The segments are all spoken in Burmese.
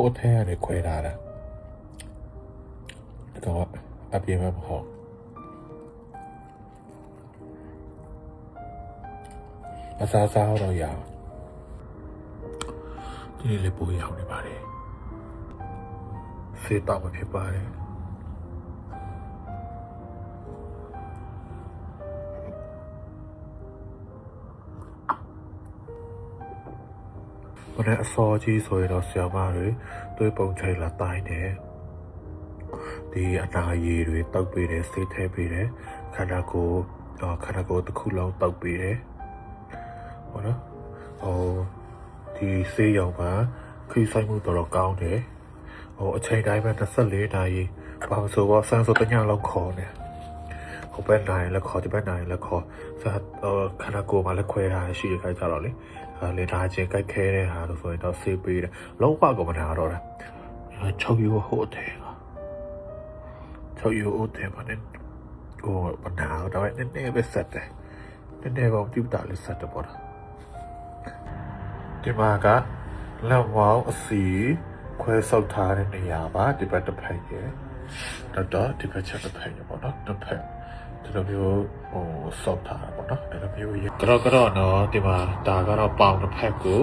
ဲထားတာဟိုအထဲကနေခွဲထားတာတော့အပြေမမဟုတ်အစားစားတော့ရအောင်ဒီနေ့လေးပိုးရောက်နေပါတယ်စေးတော့မဖြစ်ပါတယ် ဘယ်နဲ့အစောကြီးဆိုရင်တော့ဆရာမတွေတွေးပုံချိန်လာတိုင်းတယ်ဒီအနာရည်တွေတောက်ပေးတယ်စိတ်ထဲပေးတယ်ခန္ဓာကိုယ်အော်ခန္ဓာကိုယ်တစ်ခုလုံးတောက်ပေးတယ်ဟုတ်နော်ဟိုဒီဆေးရောင်မှာခရီးဆိုင်မှုတော်တော်ကောင်းတယ်ဟိုအချိန်တိုင်းပဲ24နာရီဘာလို့ဆိုတော့ဆန်းဆိုတညလောက်ခေါ်နေ ဟိုဘက်နိုင်လည်းခေါ်ဒီဘက်နိုင်လည်းခေါ်ဆက်ခန္ဓာကိုယ်မှာလည်းခွဲထားရှိရခိုင်ကြတော့လေအဲလေဒါချင်းကြိုက်ခဲတဲ့ဟာလို့ဆိုရင်တော့ဆေးပေးတယ်လုံးဝကိုမနာတော့တာ6ယူဟိုတယ်6ယူဟိုတယ်မနဲ့ဟိုမနာတော့နည်းနည်းပဲဆက်တယ်နည်းနည်းတော့ပြုတ်တာလေးဆက်တယ်ပေါ့ဒီမှာကလက်ဝေါင်းအစီခွဲဆုပ်ထားတဲ့နေရာပါဒီဘက်တစ်ဖက်ရယ်တော့တော့ဒီဘက်ချက်တစ်ဖက်ရယ်ပေါ့နော်တစ်ဖက် ဒီလိုမျိုးဟိုဆောက်ထားတာပေါ့နော်ဒီလိုမျိုးရကတော့ကတော့နော်ဒီမှာဒါကတော့ပေါင်တစ်ဖက်ကို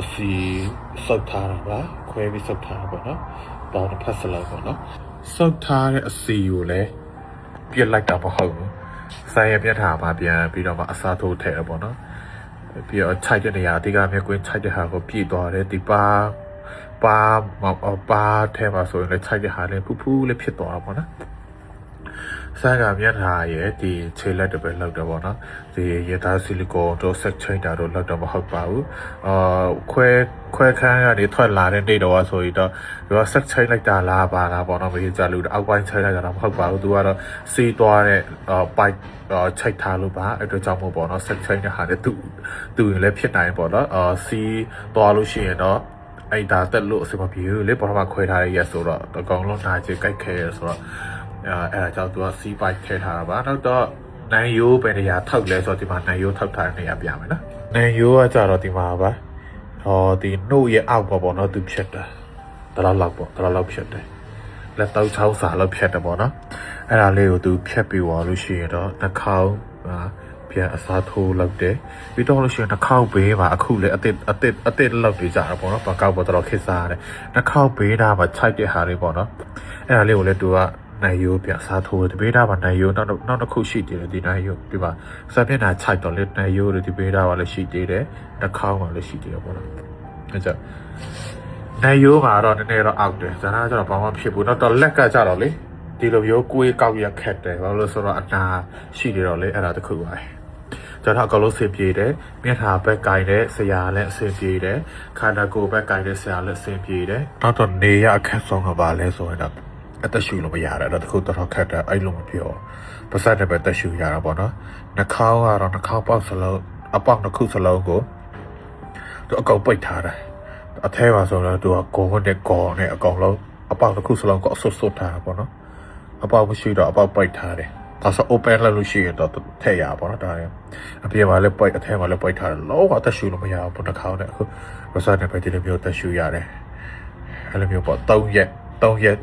အစီဆောက်ထားတာပါခွဲပြီးဆောက်ထားတာပေါ့နော်ပေါင်တစ်ဖက်စလုံးပေါ့နော်ဆောက်ထားတဲ့အစီကိုလည်းပြစ်လိုက်တာမဟုတ်ဘူးဆိုင်ရပြတ်ထားမှာပြန်ပြီးတော့မှအစားထိုးထည့်ရပေါ့နော်ပြီးတော့ခြိုက်တဲ့နေရာအတိကမြက်ကွင်းခြိုက်တဲ့ဟာကိုပြည့်သွားတယ်ဒီပါပါမပါထဲမှာဆိုရင်လည်းခြိုက်တဲ့ဟာလည်းဖူးဖူးလေးဖြစ်သွားတာပေါ့နော် ဆန်ကမြတ်ထားရဲ့ဒီခြေလက်တစ်ပဲလောက်တော့ဗောနော်ဒီရသားဆီလီကွန်တို့ဆက်ချိတ်တာတို့လောက်တော့မဟုတ်ပါဘူးအာခွဲခွဲခန်းကနေထွက်လာတဲ့နေတော့ဆိုရင်တော့ဒီကဆက်ချိတ်လိုက်တာလားပါလားဗောနော်မကြီးကြလို့အောက်ပိုင်းချိတ်လိုက်တာတော့မဟုတ်ပါဘူးသူကတော့စီးသွားတဲ့အာပိုက်ချိတ်ထားလို့ပါအဲ့တော့ကြောင့်မို့ဗောနော်ဆက်ချိတ်တဲ့ဟာနဲ့သူသူရင်လည်းဖြစ်နိုင်ဗောနော်အာစီးသွားလို့ရှိရင်တော့အဲ့ဒါတက်လို့အစမပြေဘူးလေပေါ်မှာခွဲထားရရဆိုတော့အကောင်လုံးနာချေကြိုက်ခဲရဆိုတော့ အဲအဲ့ဒါကြောင့်သူကစီးပိုက်ထည့်ထားတာပါနောက်တော့နိုင်ရိုးပဲနေရာထောက်လဲဆိုတော့ဒီမှာနိုင်ရိုးထောက်ထားတဲ့နေရာပြမယ်နော်နိုင်ရိုးကကြတော့ဒီမှာပါဟောဒီနှုတ်ရဲ့အောက်ပေါ့ပေါ့နော်သူဖြတ်တာဒါလောက်လောက်ပေါ့ဒါလောက်လောက်ဖြတ်တယ်လက်တော့ချောင်းစာလောက်ဖြတ်တယ်ပေါ့နော်အဲ့ဒါလေးကိုသူဖြတ်ပြီးသွားလို့ရှိရင်တော့နှာခေါင်းအာပြန်အစားထိုးလောက်တယ်ပြီးတော့လို့ရှိရင်နှာခေါင်းဘေးမှာအခုလေအတစ်အတစ်အတစ်လောက်တွေကြတာပေါ့နော်ပကောက်ပေါ့တော်ခစ်စားတယ်နှာခေါင်းဘေးသားမှာခြိုက်တဲ့ဟာတွေပေါ့နော်အဲ့ဒါလေးကိုလည်းသူက နိုင်ရိုးပြစားထိုးဒီဘေးတာပါနိုင်ရိုးနောက်နောက်တစ်ခုရှိသေးတယ်ဒီနိုင်ရိုးဒီပါစပ်မျက်နှာခြိုက်တော့လေနိုင်ရိုးဒီဘေးတာပါလည်းရှိသေးတယ်နှာခေါင်းပါလည်းရှိသေးတယ်ပေါ့နော်အဲကြောင့်နိုင်ရိုးမှာတော့နည်းနည်းတော့အောက်တယ်ဇာနာကျတော့ဘာမှဖြစ်ဘူးနောက်တော့လက်ကကြတော့လေဒီလိုမျိုးကိုယ်ကောက်ရခက်တယ်ဘာလို့လဲဆိုတော့အနာရှိနေတော့လေအဲ့ဒါတစ်ခုပါကျွန်တော်အကောင်လုံးဆင်ပြေတယ်မျက်နှာဘက်ကင်တဲ့ဆရာလည်းအဆင်ပြေတယ်ခန္ဓာကိုယ်ဘက်ကင်တဲ့ဆရာလည်းအဆင်ပြေတယ်နောက်တော့နေရအခက်ဆုံးကပါလဲဆိုရင်တော့ အသက်ရှူလို့မရတာအဲ့ဒါတခုတော်တော်ခက်တယ်အဲ့လိုမပြောပါစတဲ့ပဲအသက်ရှူရတာပေါ့နော်နှာခေါင်းကတော့နှာခေါင်းပေါက်စလုံးအပေါက်တစ်ခုစလုံးကိုသူအကောင်ပိတ်ထားတယ်အထဲမှာဆိုတော့သူကကိုယ်နဲ့ကော်နဲ့အကောင်လုံးအပေါက်တစ်ခုစလုံးကိုအဆွတ်ဆွတ်ထားတာပေါ့နော်အပေါက်မရှိတော့အပေါက်ပိတ်ထားတယ်ဒါဆို open လုပ်လို့ရှိရင်တော့ထည့်ရပါတော့ဒါရအပြင်မှာလည်းပိတ်အထဲမှာလည်းပိတ်ထားတယ်လုံးဝအသက်ရှူလို့မရဘူးနှာခေါင်းနဲ့အခုပါစတဲ့ပဲဒီလိုမျိုးအသက်ရှူရတယ်အဲ့လိုမျိုးပေါ့3ရက်3ရက်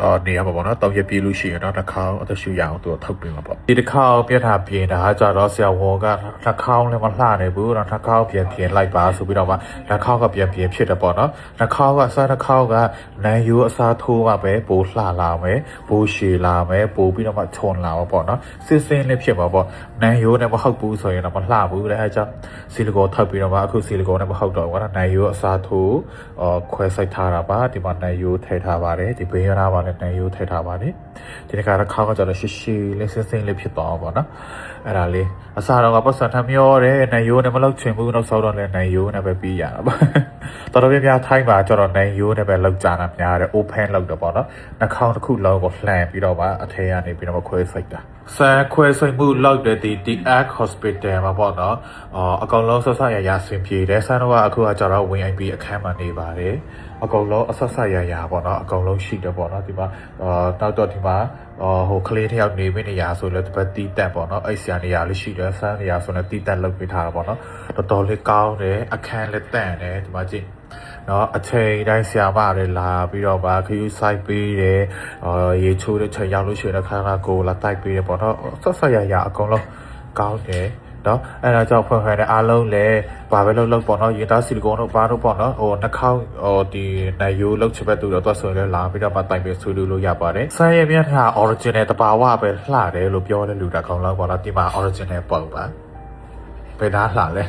အော်နေရမှာပေါ့နော်တောက်ရပြေးလို့ရှိရင်တော့တစ်ခါအသက်ရှူရအောင်သူကထုတ်ပေးမှာပေါ့ဒီတစ်ခါပြတ်တာပြင်းတာကြတော့ဆရာဝန်ကတစ်ခါလည်းမလှနိုင်ဘူးတော့တစ်ခါပြန်ပြင်လိုက်ပါဆိုပြီးတော့မှတစ်ခါကပြန်ပြင်ဖြစ်တယ်ပေါ့နော်တစ်ခါကစားတစ်ခါကနန်ယူအစားထိုးကပဲပိုလှလာမယ်ပိုရှည်လာမယ်ပိုပြီးတော့မှခြုံလာမှာပေါ့နော်စစ်စင်းလေးဖြစ်မှာပေါ့နန်ယူနဲ့မဟုတ်ဘူးဆိုရင်တော့မလှဘူးတဲ့အဲကြောင့်ဆီလီကိုထုတ်ပြီးတော့မှအခုဆီလီကိုနဲ့မဟုတ်တော့ဘူးကွာနန်ယူအစားထိုးအော်ခွဲစိုက်ထားတာပါဒီမှာနန်ယူထည့်ထားပါတယ်ဒီဘေးရနာပါနဲ့နန်ယူထည့်ထားပါတယ်ဒီတစ်ခါတော့ခါကကျတော့ရှည်ရှည်လေးစင်းစင်းလေးဖြစ်သွားအောင်ပေါ့နော်အဲ့ဒါလေးအစားတော့ကပတ်စံထမျောတယ်နန်ယူနဲ့မလောက်ချင်ဘူးနောက်ဆောက်တော့လည်းနန်ယူနဲ့ပဲပြီးရတာပါတော်တော်များများထိုင်းမှာကျတော့နန်ယူနဲ့ပဲလောက်ကြတာများတယ် open လောက်တော့ပေါ့နော်နှာခေါင်းတစ်ခုလုံးကိုလှန်ပြီးတော့မှအထဲကနေပြီးတော့ခွဲစိုက်တာ ဆန်ခွဲစိုက်မှုလောက်တဲ့ဒီ The Arc Hospital မှာပေါ့နော်အော်အကောင်လုံးဆက်ဆက်ရရဆင်ပြေတယ်ဆန်တော့ကအခုကကျတော့ဝင် IP အခန်းမှာနေပါတယ်အကောင်လုံးအဆက်ဆက်ရရပေါ့နော်အကောင်လုံးရှိတယ်ပေါ့နော်ဒီမှာအာနောက်တော့ဒီမှာအော်ဟိုကလေးတစ်ယောက်နေမယ့်နေရာဆိုလည်းဒီဘက်တီးတက်ပေါ့နော်အဲ့ဆရာနေရာလေးရှိတယ်ဆန်းနေရာဆိုလည်းတီးတက်လုပ်ပေးထားတာပေါ့နော်တော်တော်လေးကောင်းတယ်အခန်းလည်းတန့်တယ်ဒီမှာကြည့် နော်အချိန်တိုင်းဆရာမတွေလာပြီးတော့ဗာခယူဆိုင်ပေးတယ်အော်ရေချိုးတဲ့ချိန်ရောက်လို့ရှိရင်တစ်ခါကကိုလာတိုက်ပေးတယ်ပေါ့နော်ဆက်ဆက်ရရအကုန်လုံးကောင်းတယ်နော်အဲ့ဒါကြောင့်ဖွင့်ခဲ့တဲ့အားလုံးလည်းဘာပဲလုပ်လုပ်ပေါ့နော်ရေတားဆီလီကွန်တို့ဘာတို့ပေါ့နော်ဟိုနှာခေါင်းဟိုဒီနိုင်ရိုးလောက်ချပဲတူတော့သွားဆိုလဲလာပြီးတော့ပတ်တိုင်ပြီးဆွေးနွေးလို့ရပါတယ်ဆန်ရပြထား original တဘာဝပဲလှတယ်လို့ပြောတဲ့လူတာခေါင်းလောက်ပေါ့နော်ဒီမှာ original ပုံပါ ဘယ်သားလှလဲ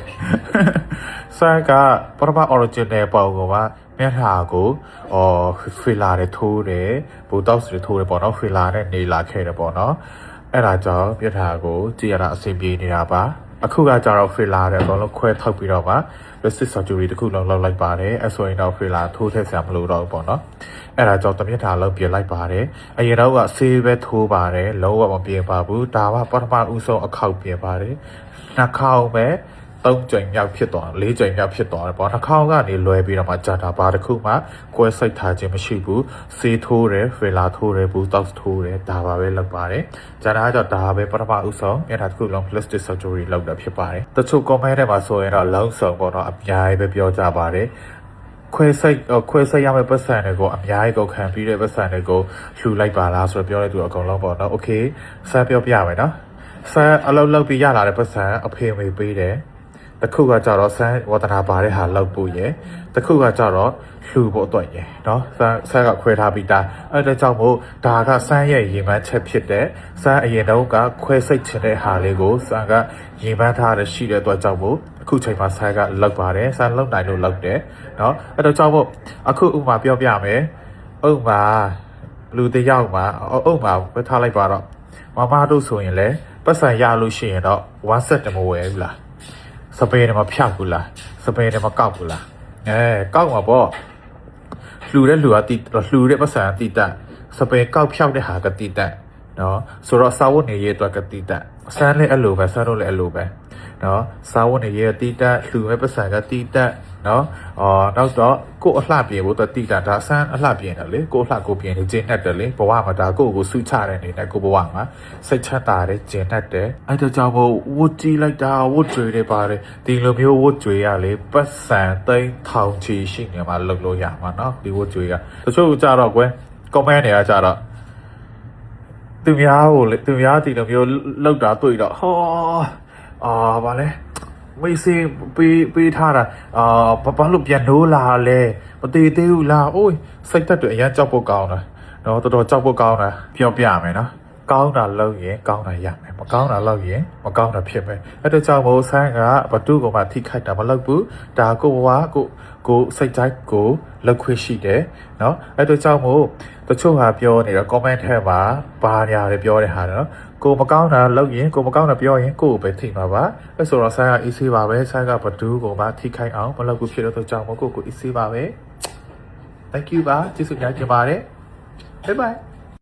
ဆန်ကပထမ original ပုံကမှမျက်နှာကိုအော်ဖီလာတွေထိုးတယ်ဘူတောက်စ်တွေထိုးတယ်ပေါ့နော်ဖီလာနဲ့နေလာခဲ့တယ်ပေါ့နော်အဲ့ဒါကြောင့်မျက်နှာကိုကြည့်ရတာအဆင်ပြေနေတာပါအခုကကြတော့ဖီလာတွေအကုန်လုံးခွဲထုတ်ပြီးတော့မှ plastic surgery တခုလုံးလုပ်လိုက်ပါတယ်အဲ့ဆိုရင်တော့ဖီလာထိုးထည့်ဆရာမလို့တော့ဘူးပေါ့နော်အဲ့ဒါကြောင့်တမျက်နှာလုံးပြင်လိုက်ပါတယ်အရင်တော့ကဆေးပဲထိုးပါတယ်လုံးဝမပြင်ပါဘူးဒါကပထမဦးဆုံးအခောက်ပြင်ပါတယ် နှာခေါင်းပဲသုံးကြိမ်မြောက်ဖြစ်သွားလေးကြိမ်မြောက်ဖြစ်သွားတယ်ပေါ့နှာခေါင်းကနေလွယ်ပြီးတော့မှကြာတာဘာတစ်ခုမှကွဲစိတ်ထားခြင်းမရှိဘူးဆေးထိုးတယ်ဖေလာထိုးတယ်ဘူးတောက်ထိုးတယ်ဒါပါပဲလုပ်ပါတယ်ကြာတာကြောင့်ဒါပဲပထမဦးဆုံးမျက်နှာတစ်ခုလုံး plastic surgery လုပ်တာဖြစ်ပါတယ်တချို့ comment ထဲမှာဆိုရင်တော့လုံးစုံပေါ့နော်အများကြီးပဲပြောကြပါတယ်ခွဲစိတ်ခွဲစိတ်ရမယ့်ပတ်စံတွေကိုအများကြီးကုန်ခံပြီးတဲ့ပတ်စံတွေကိုလှူလိုက်ပါလားဆိုတော့ပြောတဲ့သူအကုန်လုံးပေါ့နော်။ Okay စမ်းပြောပြမယ်နော်။ ဆန်းအလုပ်လုပ်ပြီးရလာတဲ့ပတ်စံအဖေမေပေးတယ်တစ်ခုကကြတော့ဆန်းဝဒနာပါတဲ့ဟာလောက်ဖို့ရယ်တစ်ခုကကြတော့လှူဖို့အတွက်ရယ်เนาะဆန်းဆန်းကခွဲထားပြီးသားအဲ့ဒါကြောင့်မို့ဒါကဆန်းရဲ့ရေမှန်းချက်ဖြစ်တဲ့ဆန်းအရင်တော့ကခွဲစိတ်ချင်တဲ့ဟာလေးကိုဆန်းကရေမှန်းထားတဲ့ရှိတဲ့အတွက်ကြောင့်မို့အခုချိန်မှာဆန်းကလောက်ပါတယ်ဆန်းလောက်နိုင်လို့လောက်တယ်เนาะအဲ့တော့ကြောင့်မို့အခုဥမာပြောပြမယ်ဥမာလူတစ်ယောက်မှာဥမာပဲထားလိုက်ပါတော့မမတို့ဆိုရင်လည်း ပတ်စံရလို့ရှိရင်တော့1 set တမဝယ်ဘူးလားစပယ်တွေမှာဖြတ်ဘူးလားစပယ်တွေမှာကောက်ဘူးလားအဲကောက်မှာပေါ့လှူတဲ့လှူကတိလှူတဲ့ပတ်စံကတိတက်စပယ်ကောက်ဖြောက်တဲ့ဟာကတိတက်နော်ဆိုတော့စာဝတ်နေရေးအတွက်ကတိတက်ဆန်းလည်းအဲ့လိုပဲဆန်းတို့လည်းအဲ့လိုပဲနော်စာဝတ်နေရေးတိတက်လှူမဲ့ပတ်စံကတိတက် နော်အော်နောက်တော့ကို့အလှပြင်ဖို့တတိတက်ဒါဆန်းအလှပြင်တယ်လေကို့အလှကိုပြင်နေကျင်းတတ်တယ်လေဘဝမှာဒါကို့ကိုစုချတဲ့အနေနဲ့ကို့ဘဝမှာစိတ်ချတာတယ်ကျင်းတတ်တယ်အဲ့ဒါကြောင့်မို့ဝတ်ကြည့်လိုက်တာဝတ်ကြွေတွေပါတယ်ဒီလိုမျိုးဝတ်ကြွေရလေပတ်စံသိန်းထောင်ချီရှိနေမှာလုပ်လို့ရမှာနော်ဒီဝတ်ကြွေကတချို့ကြတော့ကွယ် comment တွေကကြတော့သူများကိုလေသူများဒီလိုမျိုးလောက်တာတွေ့တော့ဟောအာဗာလဲ မေးစင်းပေးပေးထားတာအာဘာဘာလို့ပြန်နိုးလာလဲမသေးသေးဘူးလားအိုးစိတ်သက်တွေအရင်ကြောက်ဖို့ကောင်းတာနော်တော်တော်ကြောက်ဖို့ကောင်းတာပြောပြမယ်နော်ကောင်းတာလုပ်ရင်ကောင်းတာရမယ်မကောင်းတာလုပ်ရင်မကောင်းတာဖြစ်မယ်အဲ့ဒါကြောင့်မို့ဆိုင်းကဘသူ့ကမှထိခိုက်တာမလုပ်ဘူးဒါကိုဘဝကိုကိုစိတ်တိုင်းကိုလောက်ခွင့်ရှိတယ်နော်အဲ့ဒါကြောင့်မို့တချို့ဟာပြောနေတော့ comment ထဲမှာဘာညာတွေပြောတဲ့ဟာနော် ကိုမကောင်းတာလုပ်ရင်ကိုမကောင်းတာပြောရင်ကိုကိုပဲထိမှာပါအဲ့ဆိုတော့ဆိုင်းက easy ပါပဲဆိုင်းကဘသူ့ကိုမှထိခိုက်အောင်မလုပ်ဘူးဖြစ်တော့ကြောင့်မို့ကိုကို easy ပါပဲ thank you ပါကျေးဇူးများတင်ပါတယ် bye bye